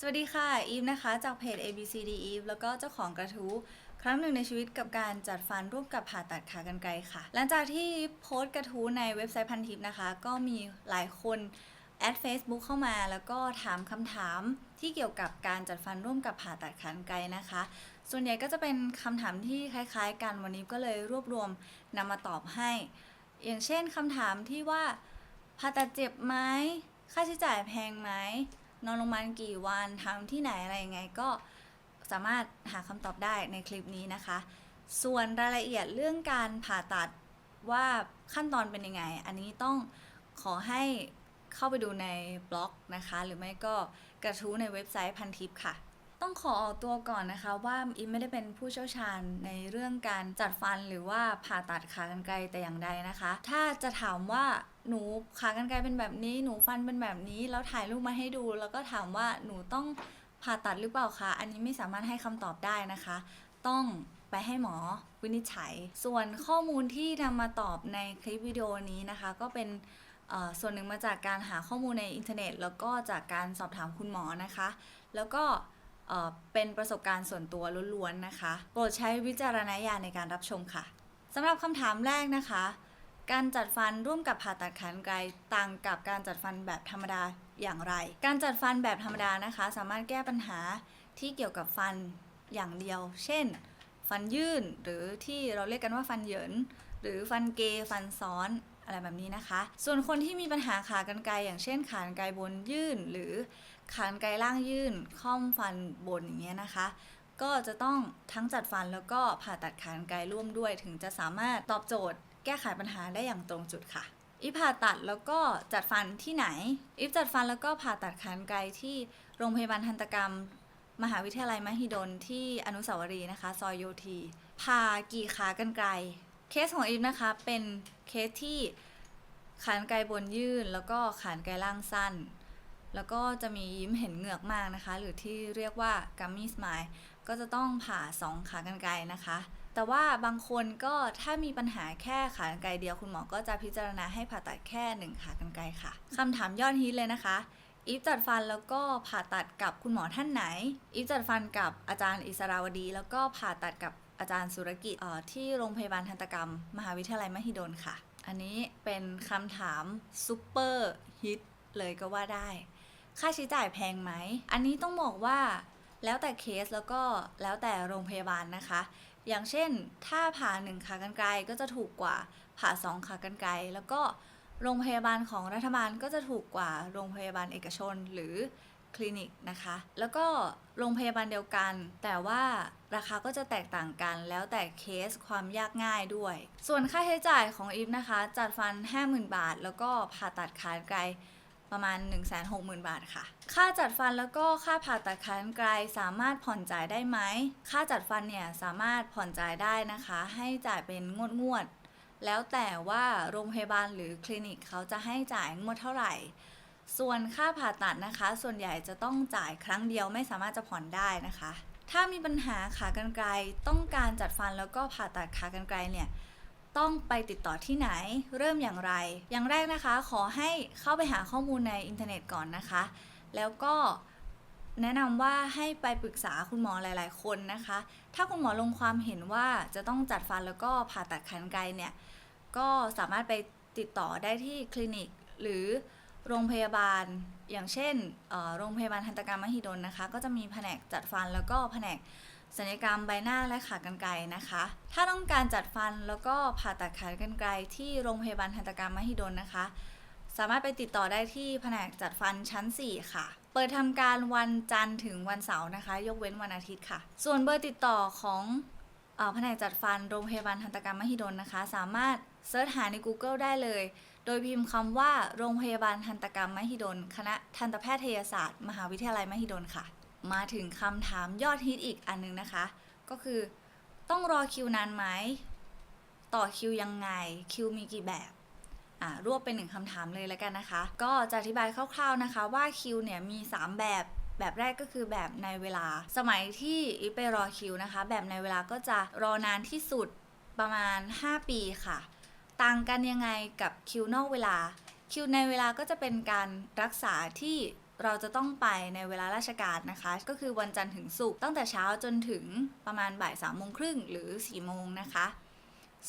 สวัสดีค่ะอีฟนะคะจากเพจ ABCD Eve แล้วก็เจ้าของกระทู้ครั้งหนึ่งในชีวิตกับการจัดฟันร่วมกับผ่าตัดขากรรไกรค่ะ หลังจากที่โพสต์กระทู้ในเว็บไซต์พันทิปนะคะ ก็มีหลายคนแอด Facebook เข้ามาแล้วก็ถามคำถามที่เกี่ยวกับการจัดฟันร่วมกับผ่าตัดขากรรไกรนะคะ ส่วนใหญ่ก็จะเป็นคำถามที่คล้ายๆ กันวันนี้ก็เลยรวบรวมนำมาตอบให้ อย่างเช่นคำถามที่ว่าผ่าตัดเจ็บไหมค่าใช้จ่ายแพงไหม นอนโรงพยาบาลกี่วันทำที่ไหนอะไรยังไง ก็สามารถหาคำตอบได้ในคลิปนี้นะคะ ส่วนรายละเอียดเรื่องการผ่าตัดว่าขั้นตอนเป็นยังไง อันนี้ต้องขอให้เข้าไปดูในบล็อกนะคะ หรือไม่ก็กระทู้ในเว็บไซต์พันทิปค่ะ ต้องขอออกตัวก่อนนะคะว่าอิมไม่ได้เป็นผู้เชี่ยวชาญในเรื่องการจัดฟันหรือว่าผ่าตัดขากรรไกรแต่อย่างใดนะคะ ถ้าจะถามว่า หนูขากรรไกรเป็นแบบนี้ หนูฟันเป็นแบบนี้ แล้วถ่ายรูปมาให้ดู แล้วก็ถามว่าหนูต้องผ่าตัดหรือเปล่าคะ อันนี้ไม่สามารถให้คำตอบได้นะคะ ต้องไปให้หมอวินิจฉัย ส่วนข้อมูลที่นำมาตอบในคลิปวิดีโอนี้นะคะ ก็เป็นส่วนหนึ่งมาจากการหาข้อมูลในอินเทอร์เน็ต แล้วก็จากการสอบถามคุณหมอนะคะ แล้วก็เป็นประสบการณ์ส่วนตัวล้วนๆนะคะ โปรดใช้วิจารณญาณในการรับชมค่ะสำหรับคำถามแรกนะคะ การจัดฟันร่วมกับผ่าตัดขากรรไกรต่างกับการจัดฟันแบบธรรมดาอย่างไร การจัดฟันแบบธรรมดานะคะ สามารถแก้ปัญหาที่เกี่ยวกับฟันอย่างเดียว เช่น ฟันยื่นหรือที่เราเรียกกันว่าฟันเหยิน หรือฟันเกยฟันซ้อนอะไรแบบนี้นะคะ ส่วนคนที่มีปัญหาขากรรไกรอย่างเช่น ขากรรไกรบนยื่น หรือขากรรไกรล่างยื่นค่อมฟันบนอย่างเงี้ยนะคะ ก็จะต้องทั้งจัดฟันแล้วก็ผ่าตัดขากรรไกรร่วมด้วย ถึงจะสามารถตอบโจทย์ แก้ไขปัญหาได้อย่างตรงจุดค่ะ อีฟผ่าตัดแล้วก็จัดฟันที่ไหน อีฟจัดฟันแล้วก็ผ่าตัดขากรรไกรที่โรงพยาบาลทันตกรรม มหาวิทยาลัยมหิดลที่อนุสาวรีย์นะคะ ซอยโยธีผ่ากี่ขากรรไกรเคสของอีฟนะคะเป็นเคสที่ขากรรไกรบนยื่น แล้วก็ขากรรไกรล่างสั้น แล้วก็จะมียิ้มเห็นเหงือกมากนะคะ หรือที่เรียกว่ากัมมี่สมายก็จะต้องผ่าสองขากรรไกรนะคะ แต่ว่าบางคนก็ถ้ามีปัญหาแค่ขากรรไกรเดียวคุณหมอก็จะพิจารณาให้ผ่าตัดแค่หนึ่งขากรรไกรค่ะคำถามยอดฮิตเลยนะคะอีฟจัดฟันแล้วก็ผ่าตัดกับคุณหมอท่านไหนอีฟจัดฟันกับอาจารย์อิสราวดี แล้วก็ผ่าตัดกับอาจารย์สุรกิจที่โรงพยาบาลทันตกรรม มหาวิทยาลัยมหิดลค่ะ อันนี้เป็นคำถามซูเปอร์ฮิตเลยก็ว่าได้ ค่าใช้จ่ายแพงไหม อันนี้ต้องบอกว่า แล้วแต่เคสแล้วก็แล้วแต่โรงพยาบาลนะคะ อย่างเช่น ถ้าผ่าหนึ่งขากรรไกรก็จะถูกกว่าผ่าสองขากรรไกรแล้วก็โรงพยาบาลของรัฐบาลก็จะถูกกว่าโรงพยาบาลเอกชนหรือคลินิกนะคะ แล้วก็โรงพยาบาลเดียวกัน แต่ว่าราคาก็จะแตกต่างกัน แล้วแต่เคสความยากง่ายด้วย ส่วนค่าใช้จ่ายของอีฟนะคะ จัดฟัน 50,000 บาท แล้วก็ผ่าตัดขากรรไกร ประมาณ 160,000 บาทค่ะ ค่าจัดฟันแล้วก็ค่าผ่าตัดขากรรไกรสามารถผ่อนจ่ายได้ไหม ค่าจัดฟันเนี่ยสามารถผ่อนจ่ายได้นะคะ ให้จ่ายเป็นงวดงวด แล้วแต่ว่าโรงพยาบาลหรือคลินิกเขาจะให้จ่ายงวดเท่าไหร่ ส่วนค่าผ่าตัดนะคะ ส่วนใหญ่จะต้องจ่ายครั้งเดียวไม่สามารถจะผ่อนได้นะคะ ถ้ามีปัญหาขากรรไกรต้องการจัดฟันแล้วก็ผ่าตัดขากรรไกรเนี่ย ต้องไปติดต่อที่ไหน เริ่มอย่างไร อย่างแรกนะคะ ขอให้เข้าไปหาข้อมูลในอินเทอร์เน็ตก่อนนะคะ แล้วก็แนะนำว่าให้ไปปรึกษาคุณหมอหลาย ๆ คนนะคะ ถ้าคุณหมอลงความเห็นว่าจะต้องจัดฟันแล้วก็ผ่าตัดขากรรไกรเนี่ย ก็สามารถไปติดต่อได้ที่คลินิกหรือโรงพยาบาล อย่างเช่นโรงพยาบาลทันตกรรมมหิดลนะคะ ก็จะมีแผนกจัดฟันแล้วก็แผนก ศัลยกรรมใบหน้าและขากรรไกรนะคะ ถ้าต้องการจัดฟันแล้วก็ผ่าตัดขากรรไกรที่โรงพยาบาลทันตกรรมมหิดลนะคะ สามารถไปติดต่อได้ที่แผนกจัดฟันชั้น 4 ค่ะ เปิดทำการวันจันทร์ถึงวันเสาร์นะคะ ยกเว้นวันอาทิตย์ค่ะ ส่วนเบอร์ติดต่อของออแผนกจัดฟันโรงพยาบาลทันตกรรมมหิดลนะคะ สามารถเซิร์ชหาใน Google ได้เลย โดยพิมพ์คำว่าโรงพยาบาลทันตกรรมมหิดล คณะทันตแพทยศาสตร์ มหาวิทยาลัยมหิดลค่ะ มาถึงคำถามยอดฮิตอีกอันนึงนะคะ ก็คือต้องรอคิวนานไหม ต่อคิวยังไง คิวมีกี่แบบอ่ารวบเป็นหนึ่งคำถามเลยแล้วกันนะคะ ก็จะอธิบายคร่าวๆนะคะ ว่าคิวเนี่ยมี 3 แบบแบบแรกก็คือแบบในเวลา สมัยที่อีไปรอคิวนะคะ แบบในเวลาก็จะรอนานที่สุดประมาณ 5 ปีค่ะ ต่างกันยังไงกับคิวนอกเวลา คิวในเวลาก็จะเป็นการรักษาที่ เราจะต้องไปในเวลาราชการนะคะ ก็คือวันจันทร์ถึงศุกร์ตั้งแต่เช้าจนถึงประมาณบ่ายสามโมงครึ่งหรือ4ี่โมงนะคะ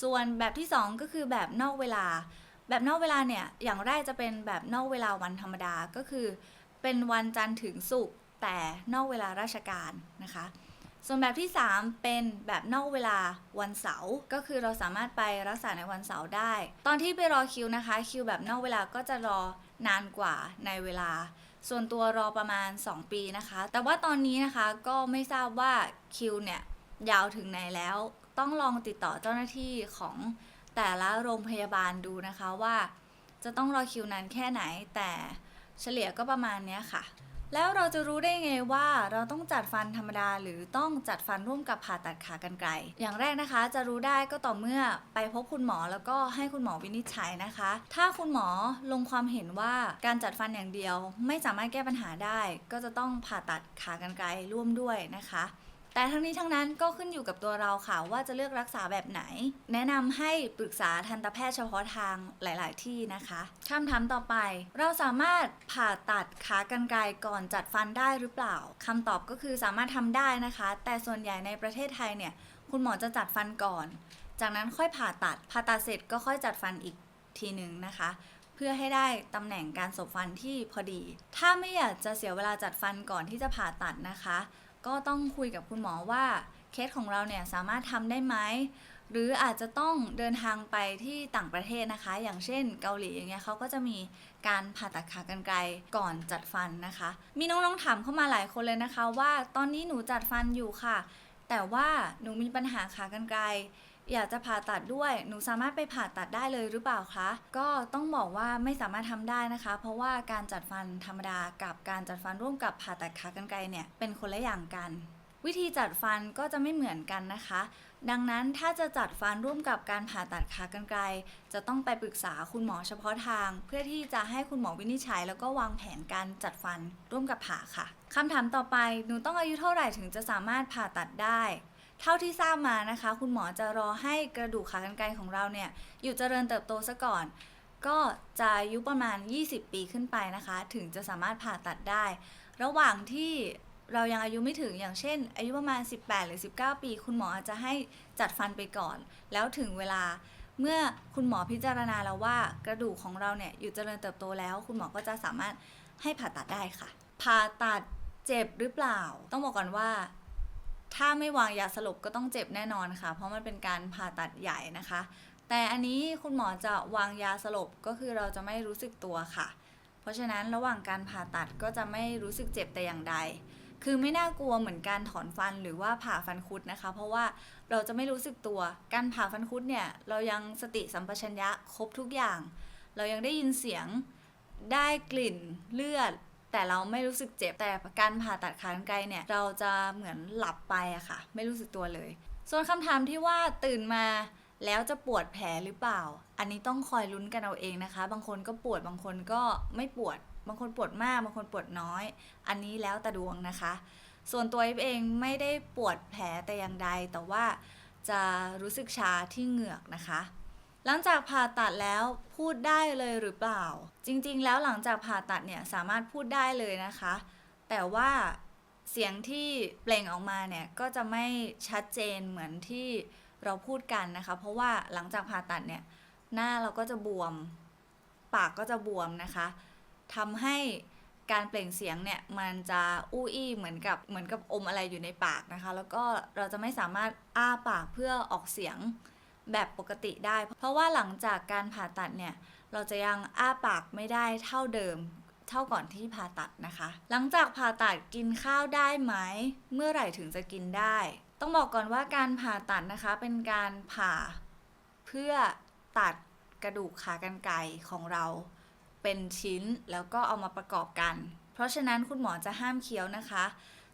ส่วนแบบที่ 2 ก็คือแบบนอกเวลา แบบนอกเวลาเนี่ยอย่างแรกจะเป็นแบบนอกเวลาวันธรรมดาก็คือ เป็นวันจันทร์ถึงศุกร์แต่นอกเวลาราชการนะคะ ส่วนแบบที่ 3 เป็นแบบนอกเวลาวันเสาร์ก็คือเราสามารถไปรักษาในวันเสาร์ได้ ตอนที่ไปรอคิวนะคะคิวแบบนอกเวลาก็จะรอนานกว่าในเวลา ส่วนตัวรอประมาณ 2 ปีนะคะ แต่ว่าตอนนี้นะคะก็ไม่ทราบว่าคิวเนี่ยยาวถึงไหนแล้ว ต้องลองติดต่อเจ้าหน้าที่ของแต่ละโรงพยาบาลดูนะคะว่า จะต้องรอคิวนานแค่ไหน แต่เฉลี่ยก็ประมาณนี้ค่ะ แล้วเราจะรู้ได้ไงว่าเราต้องจัดฟันธรรมดา หรือต้องจัดฟันร่วมกับผ่าตัดขากรรไกรอย่างแรกนะคะ จะรู้ได้ก็ต่อเมื่อไปพบคุณหมอแล้วก็ให้คุณหมอวินิจฉัยนะคะ ถ้าคุณหมอลงความเห็นว่าการจัดฟันอย่างเดียว ไม่สามารถแก้ปัญหาได้ ก็จะต้องผ่าตัดขากรรไกรร่วมด้วยนะคะ แต่ทั้งนี้ทั้งนั้นก็ขึ้นอยู่กับตัวเราค่ะว่าจะเลือกรักษาแบบไหน แนะนำให้ปรึกษาทันตแพทย์เฉพาะทางหลาย ๆ ที่นะคะคำถามต่อไป เราสามารถผ่าตัดขากรรไกรก่อนจัดฟันได้หรือเปล่าคำตอบก็คือสามารถทำได้นะคะ แต่ส่วนใหญ่ในประเทศไทยเนี่ย คุณหมอจะจัดฟันก่อน จากนั้นค่อยผ่าตัดผ่าตัดเสร็จก็ค่อยจัดฟันอีกทีหนึ่งนะคะเพื่อให้ได้ตำแหน่งการสบฟันที่พอดี ถ้าไม่อยากจะเสียเวลาจัดฟันก่อนที่จะผ่าตัดนะคะ ก็ต้องคุยกับคุณหมอว่าเคสของเราเนี่ยสามารถทำได้ไหมหรืออาจจะต้องเดินทางไปที่ต่างประเทศนะคะ อย่างเช่นเกาหลีอย่างเงี้ยเขาก็จะมีการผ่าตัดขากรรไกรก่อนจัดฟันนะคะ มีน้องๆถามเข้ามาหลายคนเลยนะคะ ว่าตอนนี้หนูจัดฟันอยู่ค่ะ แต่ว่าหนูมีปัญหาขากรรไกร อยากจะผ่าตัดด้วย หนูสามารถไปผ่าตัดได้เลยหรือเปล่าคะ ก็ต้องบอกว่าไม่สามารถทำได้นะคะ เพราะว่าการจัดฟันธรรมดากับการจัดฟันร่วมกับผ่าตัดขากรรไกรเนี่ยเป็นคนละอย่างกัน วิธีจัดฟันก็จะไม่เหมือนกันนะคะ ดังนั้นถ้าจะจัดฟันร่วมกับการผ่าตัดขากรรไกรจะต้องไปปรึกษาคุณหมอเฉพาะทาง เพื่อที่จะให้คุณหมอวินิจฉัย แล้วก็วางแผนการจัดฟันร่วมกับผ่าค่ะคำถามต่อไปหนูต้องอายุเท่าไหร่ถึงจะสามารถผ่าตัดได้ เท่าที่ทราบมานะคะ คุณหมอจะรอให้กระดูกขากรรไกรของเราเนี่ย อยู่เจริญเติบโตซะก่อน ก็จะอายุประมาณ 20 ปีขึ้นไปนะคะ ถึงจะสามารถผ่าตัดได้ ระหว่างที่เรายังอายุไม่ถึงอย่างเช่น อายุประมาณ 18 หรือ 19 ปี คุณหมออาจจะให้จัดฟันไปก่อน แล้วถึงเวลาเมื่อคุณหมอพิจารณาแล้วว่ากระดูกของเราเนี่ยอยู่เจริญเติบโตแล้ว คุณหมอก็จะสามารถให้ผ่าตัดได้ค่ะ ผ่าตัดเจ็บหรือเปล่า ต้องบอกก่อนว่า ถ้าไม่วางยาสลบก็ต้องเจ็บแน่นอนค่ะ เพราะมันเป็นการผ่าตัดใหญ่นะคะ แต่อันนี้คุณหมอจะวางยาสลบก็คือเราจะไม่รู้สึกตัวค่ะ เพราะฉะนั้นระหว่างการผ่าตัดก็จะไม่รู้สึกเจ็บแต่อย่างใด คือไม่น่ากลัวเหมือนการถอนฟันหรือว่าผ่าฟันคุดนะคะ เพราะว่าเราจะไม่รู้สึกตัว การผ่าฟันคุดเนี่ยเรายังสติสัมปชัญญะครบทุกอย่าง เรายังได้ยินเสียงได้กลิ่นเลือด แต่เราไม่รู้สึกเจ็บแต่การผ่าตัดขากรรไกรเนี่ยเราจะเหมือนหลับไปอะค่ะ ไม่รู้สึกตัวเลย ส่วนคำถามที่ว่าตื่นมาแล้วจะปวดแผลหรือเปล่า อันนี้ต้องคอยลุ้นกันเอาเองนะคะ บางคนก็ปวดบางคนก็ไม่ปวด บางคนปวดมาก บางคนปวดน้อย อันนี้แล้วแต่ดวงนะคะ ส่วนตัวเองไม่ได้ปวดแผลแต่อย่างใด แต่ว่าจะรู้สึกชาที่เหงือกนะคะ หลังจากผ่าตัดแล้วพูดได้เลยหรือเปล่า จริงๆ แล้วหลังจากผ่าตัดเนี่ยสามารถพูดได้เลยนะคะ แต่ว่าเสียงที่เปล่งออกมาเนี่ยก็จะไม่ชัดเจนเหมือนที่เราพูดกันนะคะ เพราะว่าหลังจากผ่าตัดเนี่ยหน้าเราก็จะบวม ปากก็จะบวมนะคะทำให้การเปล่งเสียงเนี่ยมันจะอู้อี้เหมือนกับเหมือนกับอมอะไรอยู่ในปากนะคะ แล้วก็เราจะไม่สามารถอ้าปากเพื่อออกเสียง แบบปกติได้ เพราะว่าหลังจากการผ่าตัดเนี่ย เราจะยังอ้าปากไม่ได้เท่าเดิม เท่าก่อนที่ผ่าตัดนะคะ หลังจากผ่าตัดกินข้าวได้ไหม เมื่อไหร่ถึงจะกินได้ ต้องบอกก่อนว่าการผ่าตัดนะคะเป็นการผ่าเพื่อตัดกระดูกขากรรไกรของเราเป็นชิ้นแล้วก็เอามาประกอบกัน เพราะฉะนั้นคุณหมอจะห้ามเคี้ยวนะคะ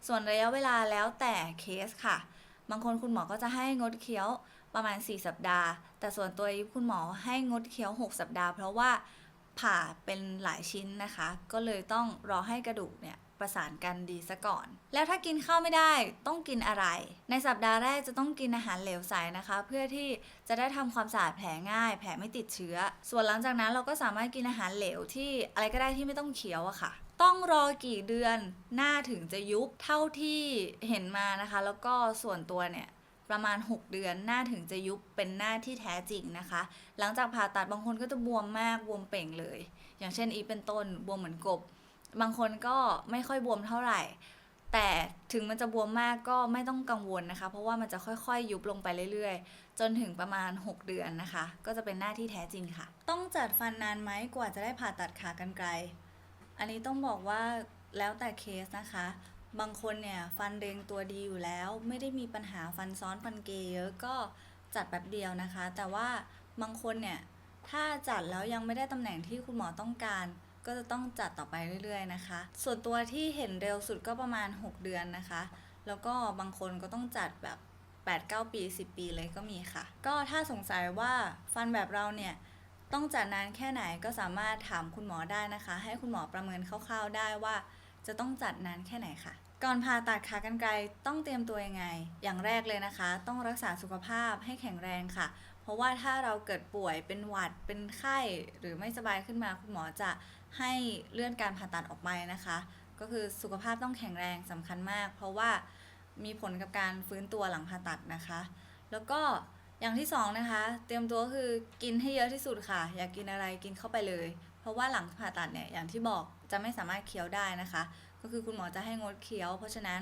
ส่วนระยะเวลาแล้วแต่เคสค่ะ บางคนคุณหมอก็จะให้งดเคี้ยว ประมาณ 4 สัปดาห์ แต่ส่วนตัวคุณหมอให้งดเคี้ยว 6 สัปดาห์ เพราะว่าผ่าเป็นหลายชิ้นนะคะ ก็เลยต้องรอให้กระดูกเนี่ยประสานกันดีซะก่อน แล้วถ้ากินข้าวไม่ได้ต้องกินอะไร ในสัปดาห์แรกจะต้องกินอาหารเหลวใสนะคะ เพื่อที่จะได้ทำความสะอาดแผลง่าย แผลไม่ติดเชื้อ ส่วนหลังจากนั้นเราก็สามารถกินอาหารเหลวที่อะไรก็ได้ที่ไม่ต้องเคี้ยวอะค่ะ ต้องรอกี่เดือนหน้าถึงจะยุบเท่าที่เห็นมานะคะ แล้วก็ส่วนตัวเนี่ย ประมาณ 6 เดือนหน้าถึงจะยุบเป็นหน้าที่แท้จริงนะคะ หลังจากผ่าตัดบางคนก็จะบวมมากบวมเป่งเลย อย่างเช่นอีเป็นต้นบวมเหมือนกบบางคนก็ไม่ค่อยบวมเท่าไหร่ แต่ถึงมันจะบวมมากก็ไม่ต้องกังวลนะคะ เพราะว่ามันจะค่อยๆยุบลงไปเรื่อยๆ จนถึงประมาณ 6 เดือนนะคะ ก็จะเป็นหน้าที่แท้จริงค่ะ ต้องจัดฟันนานไหมกว่าจะได้ผ่าตัดขากรรไกรอันนี้ต้องบอกว่าแล้วแต่เคสนะคะ บางคนเนี่ยฟันเรียงตัวดีอยู่แล้ว ไม่ได้มีปัญหาฟันซ้อนฟันเกยเยอะก็จัดแป๊บเดียวนะคะ แต่ว่าบางคนเนี่ยถ้าจัดแล้วยังไม่ได้ตำแหน่งที่คุณหมอต้องการ ก็จะต้องจัดต่อไปเรื่อยๆนะคะ ส่วนตัวที่เห็นเร็วสุดก็ประมาณ 6 เดือนนะคะ แล้วก็บางคนก็ต้องจัดแบบ 8-9 ปี 10 ปีเลยก็มีค่ะ ก็ถ้าสงสัยว่าฟันแบบเราเนี่ยต้องจัดนานแค่ไหนก็สามารถถามคุณหมอได้นะคะ ให้คุณหมอประเมินคร่าวๆได้ว่า จะต้องจัดนานแค่ไหนค่ะ ก่อนผ่าตัดขากรรไกรต้องเตรียมตัวยังไง อย่างแรกเลยนะคะ ต้องรักษาสุขภาพให้แข็งแรงค่ะ เพราะว่าถ้าเราเกิดป่วยเป็นหวัดเป็นไข้หรือไม่สบายขึ้นมาคุณหมอจะให้เลื่อนการผ่าตัดออกไปนะคะ ก็คือสุขภาพต้องแข็งแรงสำคัญมาก เพราะว่ามีผลกับการฟื้นตัวหลังผ่าตัดนะคะ แล้วก็อย่างที่สองนะคะ เตรียมตัวก็คือกินให้เยอะที่สุดค่ะ อยากกินอะไรกินเข้าไปเลย เพราะว่าหลังผ่าตัดเนี่ยอย่างที่บอกจะไม่สามารถเคี้ยวได้นะคะ ก็คือคุณหมอจะให้งดเคี้ยว เพราะฉะนั้น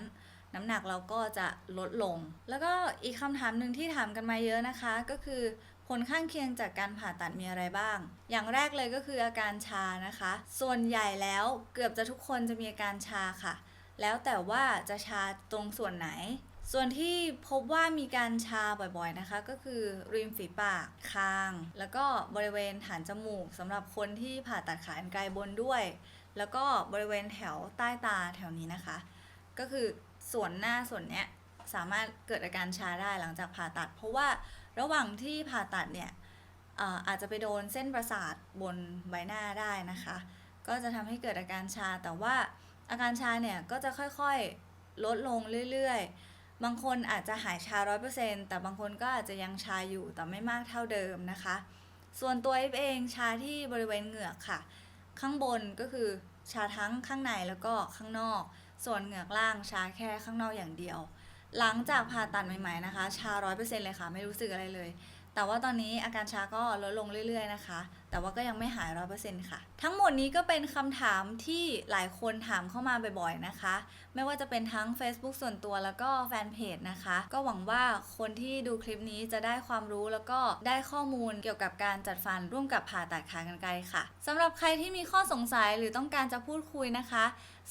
น้ำหนักเราก็จะลดลง แล้วก็อีกคำถามหนึ่งที่ถามกันมาเยอะนะคะ ก็คือผลข้างเคียงจากการผ่าตัดมีอะไรบ้าง อย่างแรกเลยก็คืออาการชานะคะ ส่วนใหญ่แล้วเกือบจะทุกคนจะมีอาการชาค่ะ แล้วแต่ว่าจะชาตรงส่วนไหน ส่วนที่พบว่ามีการชาบ่อยๆนะคะ ก็คือริมฝีปากคาง แล้วก็บริเวณฐานจมูกสำหรับคนที่ผ่าตัดขากรรไกรบนด้วย แล้วก็บริเวณแถวใต้ตาแถวนี้นะคะ ก็คือส่วนหน้าส่วนเนี้ยสามารถเกิดอาการชาได้หลังจากผ่าตัด เพราะว่าระหว่างที่ผ่าตัดเนี่ยอาจจะไปโดนเส้นประสาทบนใบหน้าได้นะคะ ก็จะทำให้เกิดอาการชาแต่ว่าอาการชาเนี่ยก็จะค่อยๆ ลดลงเรื่อยๆ บางคนอาจจะหายชา100%แต่บางคนก็อาจจะยังชาอยู่แต่ไม่มากเท่าเดิมนะคะ ส่วนตัวเองชาที่บริเวณเหงือกค่ะ ข้างบนก็คือชาทั้งข้างในแล้วก็ข้างนอก ส่วนเหงือกล่างชาแค่ข้างนอกอย่างเดียว หลังจากผ่าตัดใหม่ๆนะคะ ชา100%เลยค่ะ ไม่รู้สึกอะไรเลย แต่ว่าตอนนี้อาการชาก็ลดลงเรื่อย ๆ นะคะ แต่ว่าก็ยังไม่หาย100%ค่ะ ทั้งหมดนี้ก็เป็นคำถามที่หลายคนถามเข้ามาบ่อยๆนะคะ ไม่ว่าจะเป็นทั้ง Facebook ส่วนตัวแล้วก็แฟนเพจนะคะ ก็หวังว่าคนที่ดูคลิปนี้จะได้ความรู้แล้วก็ได้ข้อมูลเกี่ยวกับการจัดฟันร่วมกับผ่าตัดขากรรไกรค่ะสำหรับใครที่มีข้อสงสัยหรือต้องการจะพูดคุยนะคะ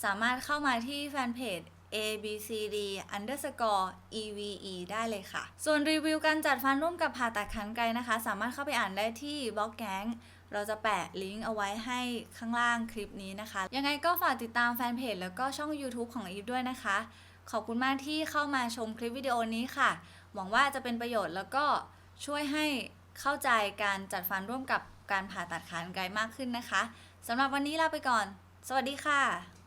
สามารถเข้ามาที่แฟนเพจ abcd underscore eve ได้เลยค่ะ ส่วนรีวิวการจัดฟันร่วมกับผ่าตัดขากรรไกรนะคะ สามารถเข้าไปอ่านได้ที่บล็อกแกงเราจะแปะลิงก์เอาไว้ให้ข้างล่างคลิปนี้นะคะ ยังไงก็ฝากติดตามแฟนเพจแล้วก็ช่อง YouTube ของอีฟด้วยนะคะ ขอบคุณมากที่เข้ามาชมคลิปวิดีโอนี้ค่ะ หวังว่าจะเป็นประโยชน์แล้วก็ช่วยให้เข้าใจการจัดฟันร่วมกับการผ่าตัดขากรรไกรมากขึ้นนะคะสำหรับวันนี้ลาไปก่อน สวัสดีค่ะ